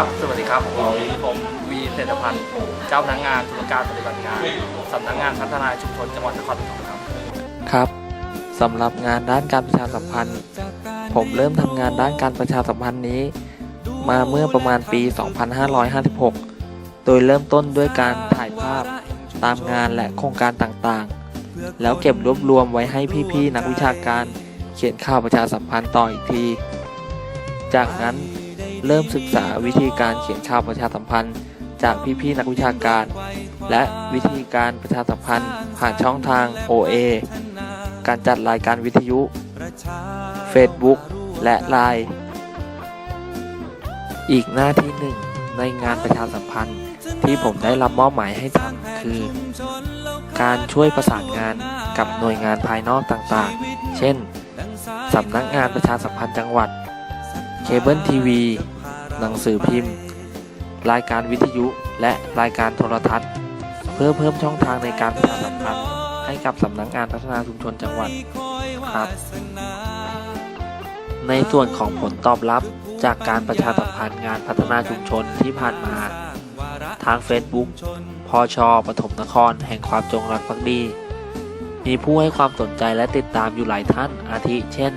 ครับ สวัสดีครับผมวีเศรษฐพันธ์ เจ้าพนักงานธุรการปฏิบัติงานสำนักงานพัฒนาชุมชนจังหวัดนครปฐมครับครับสำหรับงานด้านการประชาสัมพันธ์ ผมเริ่มทำงานด้านการประชาสัมพันธ์นี้ มาเมื่อประมาณปี 2556 โดยเริ่มต้นด้วยการถ่ายภาพตามงานและโครงการต่างๆ แล้วเก็บรวบรวมไว้ให้พี่ๆนักวิชาการ เขียนข่าวประชาสัมพันธ์ต่ออีกที จากนั้น เริ่มศึกษาวิธีการเขียนข่าวประชาสัมพันธ์ จากพี่ๆนักวิชาการ และวิธีการประชาสัมพันธ์ ผ่านช่องทาง OA การจัดรายการวิทยุ Facebook และ Line อีกหน้าที่หนึ่งในงานประชาสัมพันธ์ที่ผมได้รับมอบหมายให้ทำคือ การช่วยประสานงานกับหน่วยงานภายนอกต่างๆ เช่น สำนักงานประชาสัมพันธ์จังหวัด เคเบิลทีวี หนังสือพิมพ์ รายการวิทยุ และรายการโทรทัศน์ เพื่อเพิ่มช่องทางในการประชาสัมพันธ์ให้กับสำนักงานพัฒนาชุมชนจังหวัดครับ ในส่วนของผลตอบรับจากการประชาสัมพันธ์งานพัฒนาชุมชนที่ผ่านมา ทาง Facebook พอชอปฐมนครแห่งความจงรักภักดี มีผู้ให้ความสนใจและติดตามอยู่หลายท่านอาทิเช่น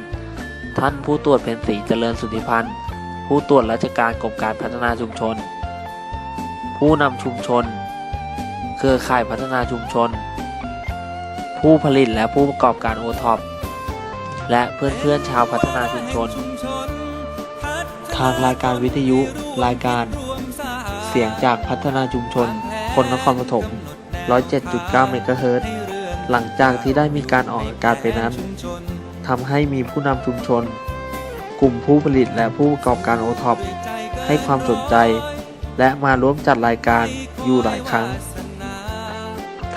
ท่านผู้ตรวจเพ็ญศรีเจริญสุทธิพันธ์ ผู้ตรวจราชการกรมการพัฒนาชุมชน ผู้นำชุมชน เครือข่ายพัฒนาชุมชน ผู้ผลิตและผู้ประกอบการโอท็อปและเพื่อนๆชาวพัฒนาชุมชน ทางรายการวิทยุรายการ เสียงจากพัฒนาชุมชน คนนครปฐม107.9เมกะเฮิรตซ์หลังจากที่ได้มีการออกอากาศไปนั้น ทำให้มีผู้นำชุมชน กลุ่มผู้ผลิตและผู้ประกอบการโอท็อปให้ความสนใจ และมาร่วมจัดรายการอยู่หลายครั้ง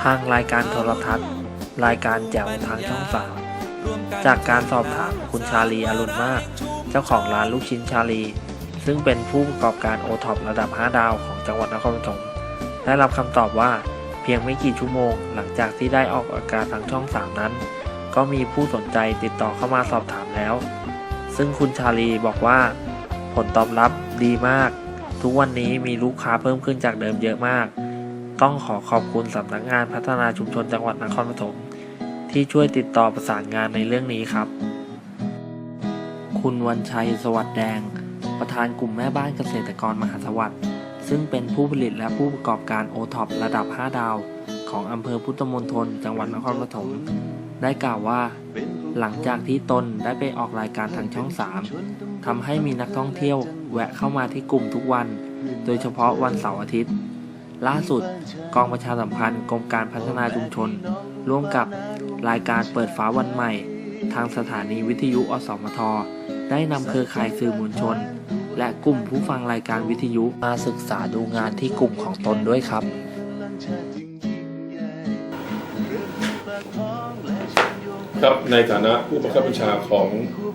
ทางรายการโทรทัศน์ รายการแจ๋วทางช่องสามจากการสอบถามคุณชาลีอรุณมาก เจ้าของร้านลูกชิ้นชาลี ซึ่งเป็นผู้ประกอบการโอท็อประดับ 5 ดาวของจังหวัดนครปฐมได้รับคำตอบว่าเพียงไม่กี่ชั่วโมงหลังจากที่ได้ออกอากาศทางช่อง 3 นั้น ก็มีผู้สนใจติดต่อเข้ามาสอบถามแล้ว ซึ่งคุณชาลีบอกว่า ผลตอบรับดีมาก ทุกวันนี้มีลูกค้าเพิ่มขึ้นจากเดิมเยอะมาก ต้องขอขอบคุณสำนักงานพัฒนาชุมชนจังหวัดนครปฐมที่ช่วยติดต่อประสานงานในเรื่องนี้ครับ คุณวันชัยสวัสดแดง ประธานกลุ่มแม่บ้านเกษตรกรมหาสวัสดิ์ซึ่งเป็นผู้ผลิตและผู้ประกอบการโอท็อประดับ 5 ดาว ของอำเภอพุทธมณฑลจังหวัดนครปฐม ได้กล่าวว่า หลังจากที่ตนได้ไปออกรายการทางช่อง3ทำให้มีนักท่องเที่ยวแวะเข้ามาที่กลุ่มทุกวัน โดยเฉพาะวันเสาร์อาทิตย์ ล่าสุดกองประชาสัมพันธ์กรมการพัฒนาชุมชน ร่วมกับรายการเปิดฟ้าวันใหม่ ทางสถานีวิทยุอสมท ได้นำเครือข่ายสื่อมวลชน และกลุ่มผู้ฟังรายการวิทยุมาศึกษาดูงานที่กลุ่มของตนด้วยครับ ครับในฐานะผู้บังคับบัญชาของ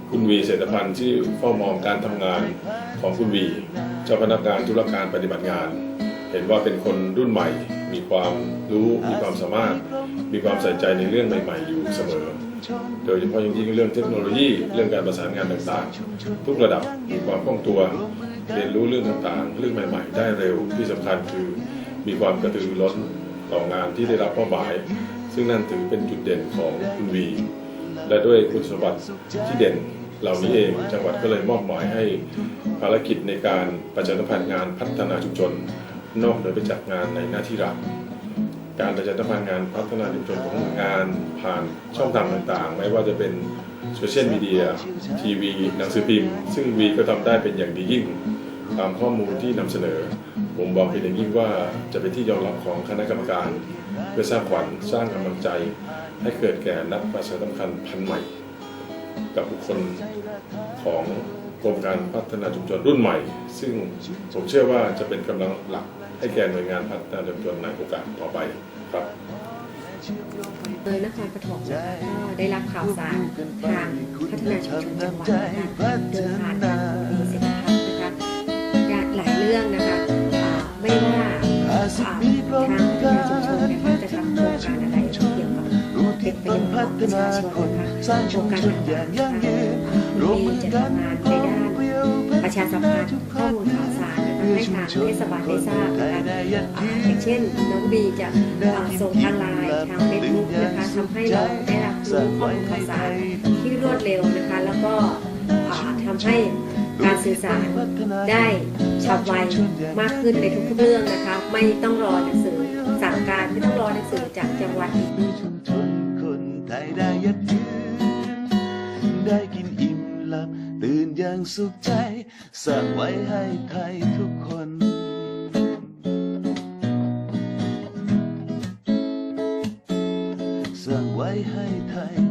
คุณวีเศรษฐพันธ์ที่เฝ้ามองการทำงานของคุณวีเจ้าพนักงานธุรการปฏิบัติงาน เห็นว่าเป็นคนรุ่นใหม่ มีความรู้มีความสามารถ มีความใส่ใจในเรื่องใหม่ ๆ อยู่เสมอ โดยเฉพาะอย่างยิ่งเรื่องเทคโนโลยีเรื่องการประสานงานต่างๆ ทุกระดับมีความคล่องตัว เรียนรู้เรื่องต่างๆ เรื่องใหม่ ๆ ได้เร็วที่สำคัญคือมีความกระตือรือร้นต่องานที่ได้รับมอบหมาย ซึ่งนั่นถือเป็นจุดเด่นของคุณวี และด้วยคุณสมบัติที่เด่นเหล่านี้เองจังหวัดก็เลยมอบหมายให้ภารกิจในการประชาสัมพันธ์งานพัฒนาชุมชน นอกเหนือไปจากงานในหน้าที่หลักการประชาสัมพันธ์งานพัฒนาชุมชนของหน่วยงานผ่านช่องทางต่างๆ ไม่ว่าจะเป็นโซเชียลมีเดียทีวีหนังสือพิมพ์ ซึ่งวีก็ทำได้เป็นอย่างดียิ่ง ตามข้อมูลที่นำเสนอ ผมบอกเป็นอย่างยิ่งว่าจะเป็นที่ยอมรับของคณะกรรมการ เพื่อสร้างขวัญสร้างกำลังใจ ให้เกิดแก่นักประชาสัมพันธ์พันใหม่ กับบุคคลของกรมการพัฒนาชุมชนรุ่นใหม่ ซึ่งผมเชื่อว่าจะเป็นกำลังหลักให้แก่หน่วยงานพัฒนาชุมชนในโอกาสต่อไปครับเลยนครปฐมก็ได้รับข่าวสารทางพัฒนาชุมชนจังหวัดนะคะเดินผ่านทางมีเศรษฐพัฒน์นะคะหลายเรื่องนะคะ อ่าทางพัฒนาชุมชนนะคะจะทำโครงการอะไรที่เกี่ยวกับเป็นประโยชน์ของประชาชนนะคะโครงการต่างๆนะคะคุณมีจะทำงานในด้านประชาสัมพันธ์ข้อมูลข่าวสารนะคะให้ทางเทศบาลได้ทราบนะคะอ่าอย่างเช่นน้องบีจะส่งทางไลน์ทางเฟซบุ๊กนะคะทำให้เราได้รับรู้ข้อมูลข่าวสารที่รวดเร็วนะคะ แล้วก็ทำให้ การสื่อสารได้ฉับไวมากขึ้นในทุกๆเรื่องนะคะ ไม่ต้องรอหนังสือสั่งการไม่ต้องรอหนังสือจากจังหวัดตื่นอย่างสุขใจสร้างไว้ให้ไทยทุกคนสร้างไว้ให้ไทย